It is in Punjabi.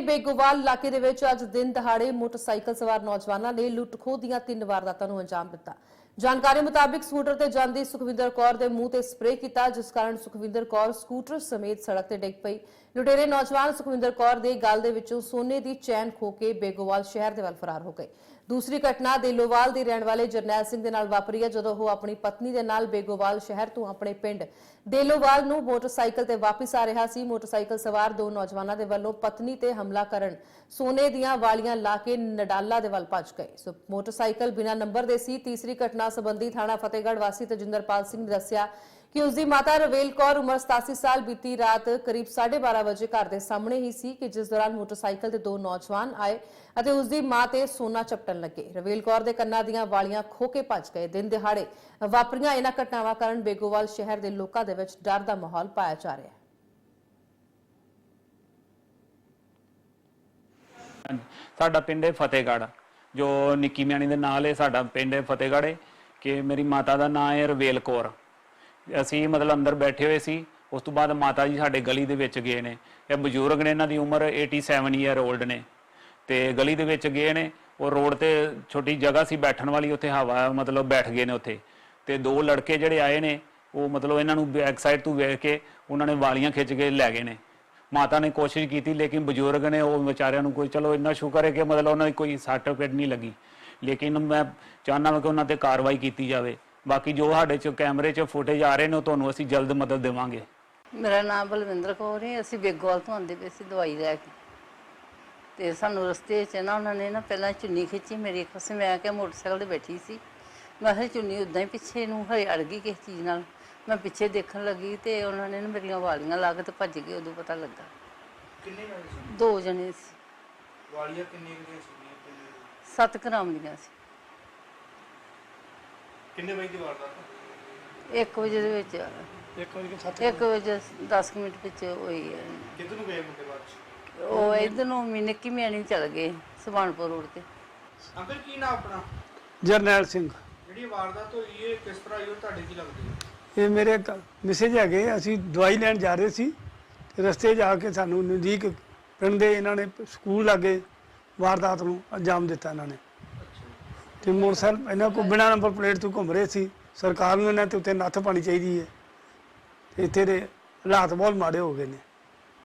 ਬੇਗੋਵਾਲ ਇਲਾਕੇ ਦੇ ਵਿੱਚ ਅੱਜ ਦਿਨ ਦਹਾੜੇ ਮੋਟਰਸਾਈਕਲ ਸਵਾਰ ਨੌਜਵਾਨਾਂ ਨੇ ਲੁੱਟ ਖੋਹ ਦੀਆਂ ਤਿੰਨ ਵਾਰਦਾਤਾਂ ਨੂੰ ਅੰਜਾਮ ਦਿੱਤਾ। ਜਾਣਕਾਰੀ ਮੁਤਾਬਿਕ ਸਕੂਟਰ ਤੇ ਜਾਂਦੀ ਸੁਖਵਿੰਦਰ ਕੌਰ ਦੇ ਮੂੰਹ ਤੇ ਸਪਰੇਅ ਕੀਤਾ, ਜਿਸ ਕਾਰਨ ਸੁਖਵਿੰਦਰ ਕੌਰ ਸਕੂਟਰ ਸਮੇਤ ਸੜਕ ਤੇ ਡਿੱਗ ਪਈ। ਲੁਟੇਰੇ ਨੌਜਵਾਨ ਸੁਖਵਿੰਦਰ ਕੌਰ ਦੇ ਗਲ ਦੇ ਵਿੱਚੋਂ ਸੋਨੇ ਦੀ ਚੈਨ ਖੋ ਕੇ ਬੇਗੋਵਾਲ ਸ਼ਹਿਰ ਦੇ ਵੱਲ ਫਰਾਰ ਹੋ ਗਏ। ਦੂਸਰੀ ਘਟਨਾ ਦੇਲੋਵਾਲ ਦੇ ਰਹਿਣ ਵਾਲੇ ਜਰਨੈਲ ਸਿੰਘ ਦੇ ਨਾਲ ਵਾਪਰੀ ਹੈ, ਜਦੋਂ ਉਹ ਆਪਣੀ ਪਤਨੀ ਦੇ ਨਾਲ ਬੇਗੋਵਾਲ ਸ਼ਹਿਰ ਤੋਂ ਆਪਣੇ ਪਿੰਡ ਦੇਲੋਵਾਲ ਨੂੰ ਮੋਟਰਸਾਈਕਲ ਤੇ ਵਾਪਸ ਆ ਰਿਹਾ ਸੀ। ਮੋਟਰਸਾਈਕਲ ਸਵਾਰ ਦੋ ਨੌਜਵਾਨਾਂ ਦੇ ਵੱਲੋਂ ਪਤਨੀ ਤੇ ਹਮਲਾ ਕਰਨ ਸੋਨੇ ਦੀਆਂ ਵਾਲੀਆਂ ਲਾ ਕੇ ਨਡਾਲਾ ਦੇ ਵੱਲ ਭੱਜ ਗਏ। ਸੋ ਮੋਟਰਸਾਈਕਲ ਬਿਨਾਂ ਨੰਬਰ ਦੇ ਸੀ। ਤੀਸਰੀ ਘਟਨਾ ਸੰਬੰਧੀ ਥਾਣਾ ਫਤਿਹਗੜ੍ਹ ਵਾਸੀ ਤਜਿੰਦਰਪਾਲ ਸਿੰਘ ਨੇ ਦੱਸਿਆ ਕਿ ਉਸ ਦੀ ਮਾਤਾ ਰਵੇਲ ਕੌਰ ਉਮਰ 87 ਸਾਲ ਬੀਤੀ ਰਾਤ ਕਰੀਬ 12:30 ਵਜੇ ਘਰ ਦੇ ਸਾਹਮਣੇ ਹੀ ਸੀ ਕਿ ਜਿਸ ਦੌਰਾਨ ਮੋਟਰਸਾਈਕਲ ਤੇ ਦੋ ਨੌਜਵਾਨ ਆਏ ਅਤੇ ਉਸ ਦੀ ਮਾਂ ਤੇ ਸੋਨਾ ਚਪਟਣ ਲੱਗੇ। ਰਵੇਲ ਕੌਰ ਦੇ ਕੰਨਾਂ ਦੀਆਂ ਵਾਲੀਆਂ ਖੋ ਕੇ ਭੱਜ ਗਏ। ਦਿਨ ਦਿਹਾੜੇ ਵਾਪਰੀਆਂ ਇਹਨਾਂ ਘਟਨਾਵਾਂ ਕਾਰਨ ਬੇਗੋਵਾਲ ਸ਼ਹਿਰ ਦੇ ਲੋਕਾਂ ਦੇ ਵਿੱਚ ਡਰ ਦਾ ਮਾਹੌਲ ਪਾਇਆ ਜਾ ਰਿਹਾ ਹੈ। ਸਾਡਾ ਪਿੰਡ ਹੈ ਫਤਿਹਗੜ੍ਹ। ਜੋ ਨਿੱਕੀ ਮਿਆਣੀ ਦੇ ਨਾਲ ਹੈ, ਸਾਡਾ ਪਿੰਡ ਹੈ ਫਤਿਹਗੜ੍ਹ। ਹੈ ਕਿ ਮੇਰੀ ਮਾਤਾ ਦਾ ਨਾਂ ਹੈ ਰਵੇਲ ਕੌਰ। ਅਸੀਂ ਮਤਲਬ ਅੰਦਰ ਬੈਠੇ ਹੋਏ ਸੀ, ਉਸ ਤੋਂ ਬਾਅਦ ਮਾਤਾ ਜੀ ਸਾਡੇ ਗਲੀ ਦੇ ਵਿੱਚ ਗਏ ਨੇ। ਇਹ ਬਜ਼ੁਰਗ ਨੇ ਇਹਨਾਂ ਦੀ ਉਮਰ 87 ਈਅਰ 올ਡ ਨੇ। ਤੇ ਗਲੀ ਦੇ ਵਿੱਚ ਗਏ ਨੇ, ਉਹ ਰੋਡ ਤੇ ਛੋਟੀ ਜਗ੍ਹਾ ਸੀ ਬੈਠਣ ਵਾਲੀ, ਉੱਥੇ ਹਵਾ ਮਤਲਬ ਬੈਠ ਗਏ ਨੇ ਉੱਥੇ। ਤੇ ਦੋ ਲੜਕੇ ਜਿਹੜੇ ਆਏ ਨੇ, ਉਹ ਮਤਲਬ ਇਹਨਾਂ ਨੂੰ ਬੈਕ ਸਾਈਡ ਤੋਂ ਵੇਖ ਕੇ ਉਹਨਾਂ ਨੇ ਵਾਲੀਆਂ ਖਿੱਚ ਕੇ ਲੈ ਗਏ ਨੇ। ਮਾਤਾ ਨੇ ਕੋਸ਼ਿਸ਼ ਕੀਤੀ, ਲੇਕਿਨ ਬਜ਼ੁਰਗ ਨੇ ਉਹ ਵਿਚਾਰਿਆਂ ਨੂੰ ਕੋਈ, ਚਲੋ ਇੰਨਾ ਸ਼ੁਕਰ ਹੈ ਕਿ ਮਤਲਬ ਉਹਨਾਂ ਦੀ ਕੋਈ ਸਰਟੀਫਿਕੇਟ ਨਹੀਂ ਲੱਗੀ। ਲੇਕਿਨ ਮੈਂ ਚਾਹੁੰਦਾ ਹਾਂ ਕਿ ਉਹਨਾਂ ਤੇ ਕਾਰਵਾਈ ਕੀਤੀ ਜਾਵੇ। ਬਾਕੀ ਜੋ ਸਾਡੇ ਚ ਕੈਮਰੇ 'ਚ ਫੁਟੇਜ ਆ ਰਹੇ ਨੇ ਉਹ ਤੁਹਾਨੂੰ ਅਸੀਂ ਜਲਦ ਮਦਦ ਦੇਵਾਂਗੇ। ਮੇਰਾ ਨਾਮ ਬਲਵਿੰਦਰ ਕੌਰ ਹੈ। ਅਸੀਂ ਬੇਗੋਵਾਲ ਤੋਂ ਆਉਂਦੇ ਪਏ ਸੀ ਦਵਾਈ ਲੈ ਕੇ। ਤੇ ਸਾਨੂੰ ਰਸਤੇ 'ਚ ਨਾ ਉਹਨਾਂ ਨੇ ਨਾ ਪਹਿਲਾਂ ਚੁੰਨੀ ਖਿੱਚੀ ਮੇਰੀ ਇੱਕ ਪਾਸੇ। ਮੈਂ ਕਿਹਾ ਮੋਟਰਸਾਈਕਲ ਤੇ ਬੈਠੀ ਸੀ। ਮੈਂ ਕਿਹਾ ਚੁੰਨੀ ਉਦਾਂ ਹੀ ਪਿੱਛੇ ਨੂੰ ਹਰੇ ਅੜ ਗਈ ਕਿਸੇ ਚੀਜ਼ ਨਾਲ। ਮੈਂ ਪਿੱਛੇ ਦੇਖਣ ਲੱਗੀ ਤੇ ਉਹਨਾਂ ਨੇ ਨਾ ਮੇਰੀਆਂ ਵਾਲੀਆਂ ਲਾ ਕੇ ਤੇ ਭੱਜ ਗਏ ਉਦੋਂ ਪਤਾ ਲੱਗਾ। ਕਿੰਨੇ ਵਜੇ ਸੀ? ਦੋ ਜਣੇ ਸੀ। ਵਾਲੀਆਂ ਕਿੰਨੇ ਕੁ ਕਿੰਨੇ 7 ਗ੍ਰਾਮ ਦੀਆਂ ਸੀ। ਕਿੰਨੇ ਵਜੇ ਦੀ ਵਾਰਦਾਤ 1 ਵਜੇ ਦੇ ਵਿੱਚ। ਇੱਕ ਵਜੇ ਸੱਤ 1 ਵਜੇ 10 ਮਿੰਟ ਵਿੱਚ ਹੋਈ ਹੈ। ਕਿੱਧਰ ਨੂੰ ਗਏ ਮੁੰਡੇ ਬਾਅਦ ਚ? ਉਹ ਇਧਰ ਨੂੰ ਮਿਨਕੀ ਮਿਆਣੀ ਚਲ ਗਏ ਸੁਭਾਨਪੁਰ ਰੋਡ ਤੇ। ਅੰਕਲ ਕੀ ਨਾਮ ਆਪਣਾ? ਜਰਨੈਲ ਸਿੰਘ। ਜਿਹੜੀ ਵਾਰਦਾਤ ਹੋਈ ਹੈ ਕਿਸ ਤਰ੍ਹਾਂ ਹੋਈ ਤੁਹਾਡੇ ਕੀ ਲੱਗਦੀ ਹੈ? ਇਹ ਮੇਰੇ ਮੈਸੇਜ ਹੈਗੇ ਅਸੀਂ ਦਵਾਈ ਲੈਣ ਜਾ ਰਹੇ ਸੀ ਤੇ ਰਸਤੇ 'ਚ ਆ ਕੇ ਸਾਨੂੰ ਨਜ਼ਦੀਕ ਪਿੰਡ ਦੇ ਇਹਨਾਂ ਨੇ ਸਕੂਲ ਲਾਗੇ ਵਾਰਦਾਤ ਨੂੰ ਅੰਜਾਮ ਦਿੱਤਾ ਇਹਨਾਂ ਨੇ। ਤੇ ਮੋਟਰਸਾਈਕਲ ਇਹਨਾਂ ਕੋ ਬਿਨਾਂ ਨੰਬਰ ਪਲੇਟ ਤੋਂ ਘੁੰਮ ਰਹੇ ਸੀ। ਸਰਕਾਰ ਨੂੰ ਇਹਨਾਂ ਤੇ ਉੱਤੇ ਨੱਥ ਪਾਣੀ ਚਾਹੀਦੀ ਹੈ। ਇੱਥੇ ਦੇ ਹਾਲਾਤ ਬਹੁਤ ਮਾੜੇ ਹੋ ਗਏ ਨੇ।